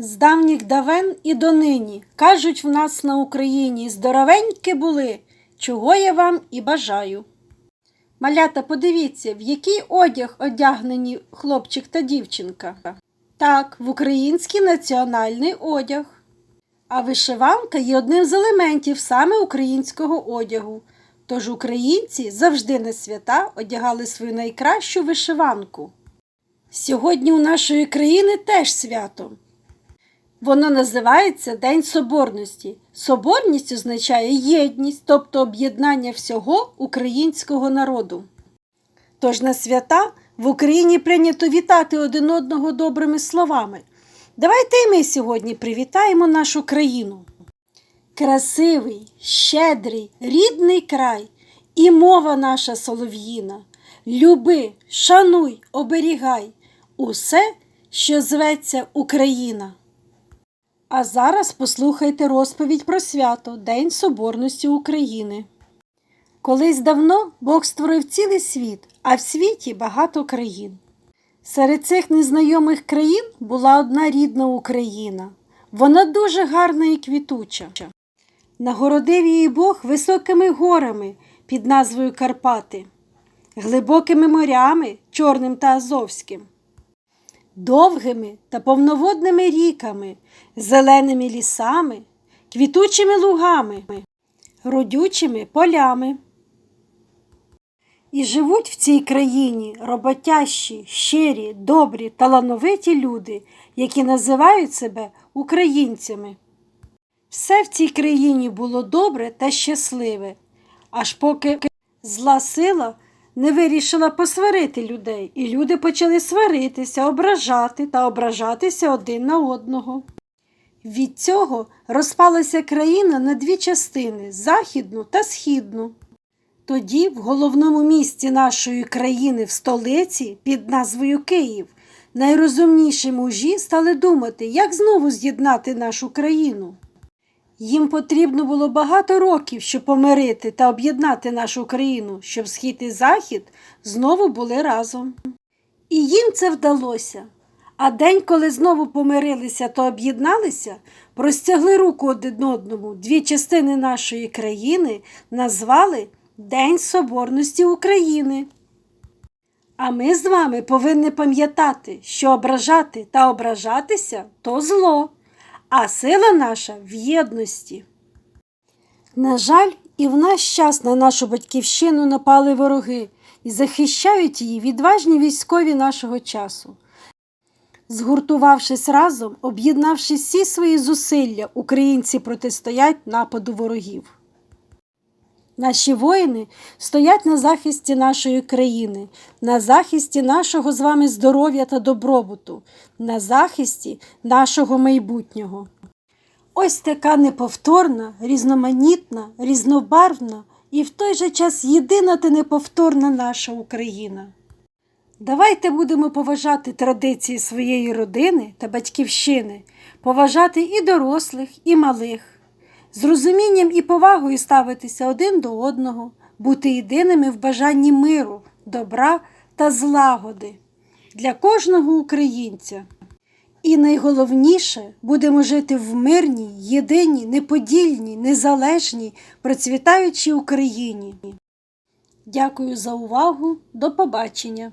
З давніх давен і донині кажуть в нас на Україні здоровенькі були, чого я вам і бажаю. Малята, подивіться, в який одяг одягнені хлопчик та дівчинка. Так, в український національний одяг. А вишиванка є одним з елементів саме українського одягу. Тож українці завжди на свята одягали свою найкращу вишиванку. Сьогодні у нашої країни теж свято. Воно називається День Соборності. Соборність означає єдність, тобто об'єднання всього українського народу. Тож на свята в Україні прийнято вітати один одного добрими словами. Давайте і ми сьогодні привітаємо нашу країну. Красивий, щедрий, рідний край і мова наша солов'їна. Люби, шануй, оберігай усе, що зветься Україна. А зараз послухайте розповідь про свято День Соборності України. Колись давно Бог створив цілий світ, а в світі багато країн. Серед цих незнайомих країн була одна рідна Україна. Вона дуже гарна і квітуча. Нагородив її Бог високими горами під назвою Карпати, глибокими морями Чорним та Азовським, довгими та повноводними ріками, зеленими лісами, квітучими лугами, родючими полями. І живуть в цій країні роботящі, щирі, добрі, талановиті люди, які називають себе українцями. Все в цій країні було добре та щасливе, аж поки зла сила не вирішила посварити людей, і люди почали сваритися, ображати та ображатися один на одного. Від цього розпалася країна на дві частини західну та східну. Тоді, в головному місті нашої країни, в столиці під назвою Київ, найрозумніші мужі стали думати, як знову з'єднати нашу країну. Їм потрібно було багато років, щоб помирити та об'єднати нашу країну, щоб схід і захід знову були разом. І їм це вдалося. А день, коли знову помирилися та об'єдналися, простягли руку один одному дві частини нашої країни назвали День Соборності України. А ми з вами повинні пам'ятати, що ображати та ображатися то зло, а сила наша в єдності. На жаль, і в наш час на нашу батьківщину напали вороги і захищають її відважні військові нашого часу. Згуртувавшись разом, об'єднавши всі свої зусилля, українці протистоять нападу ворогів. Наші воїни стоять на захисті нашої країни, на захисті нашого з вами здоров'я та добробуту, на захисті нашого майбутнього. Ось така неповторна, різноманітна, різнобарвна і в той же час єдина та неповторна наша Україна. Давайте будемо поважати традиції своєї родини та батьківщини, поважати і дорослих, і малих, з розумінням і повагою ставитися один до одного, бути єдиними в бажанні миру, добра та злагоди для кожного українця. І найголовніше будемо жити в мирній, єдиній, неподільній, незалежній, процвітаючій Україні. Дякую за увагу. До побачення!